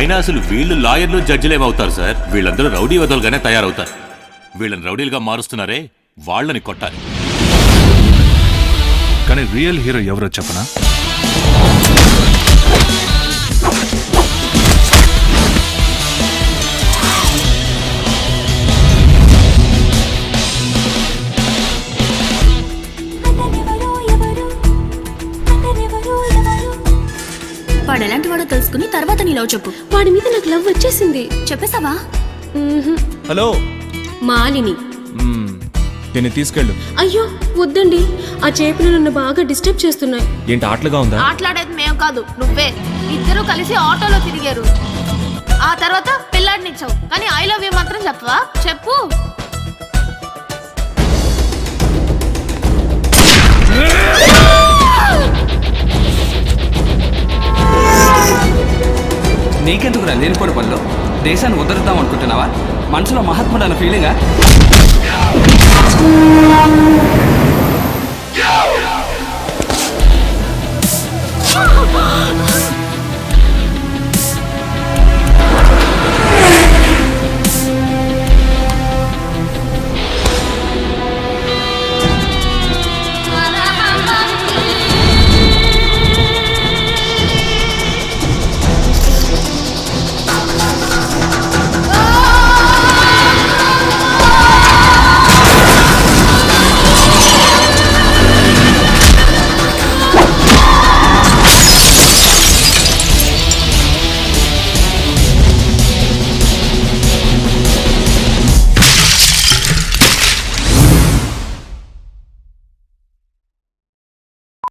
అయినా అసలు వీళ్ళు లాయర్లు జడ్జిలేమవుతారు సార్? వీళ్ళందరూ రౌడీ వదలుగానే తయారవుతారు. వీళ్ళని రౌడీలుగా మారుస్తున్నారే వాళ్ళని కొట్టాలి. కానీ రియల్ హీరో ఎవరో చెప్పనా? వాడు ఎలాంటి వాడో తెలుసుకుని తర్వాత నీలో చెప్పు. వాడి మీద నాకు లవ్ వచ్చేసింది. చెప్పేసావా. హలో. మాలిని. దీన్ని తీసుకెళ్ళు. అయ్యో వద్దండి. ఆ చేపలు నన్ను బాగా డిస్టర్బ్ చేస్తున్నాయి. ఏంటి ఆటలుగా ఉందా? ఆటలాడేది మేము కాదు నువ్వే. ఇద్దరు కలిసి ఆటోలో తిరిగారు. ఆ తర్వాత పిల్లాడినిచ్చావు కానీ ఐ లవ్ యూ మాత్రం చెప్పవా? చెప్పు. నీకెందుకురా లేనిపోడు పనులు దేశాన్ని ఉద్ధరిద్దాం అనుకుంటున్నావా? మనసులో మహాత్ముడు అన్న ఫీలింగా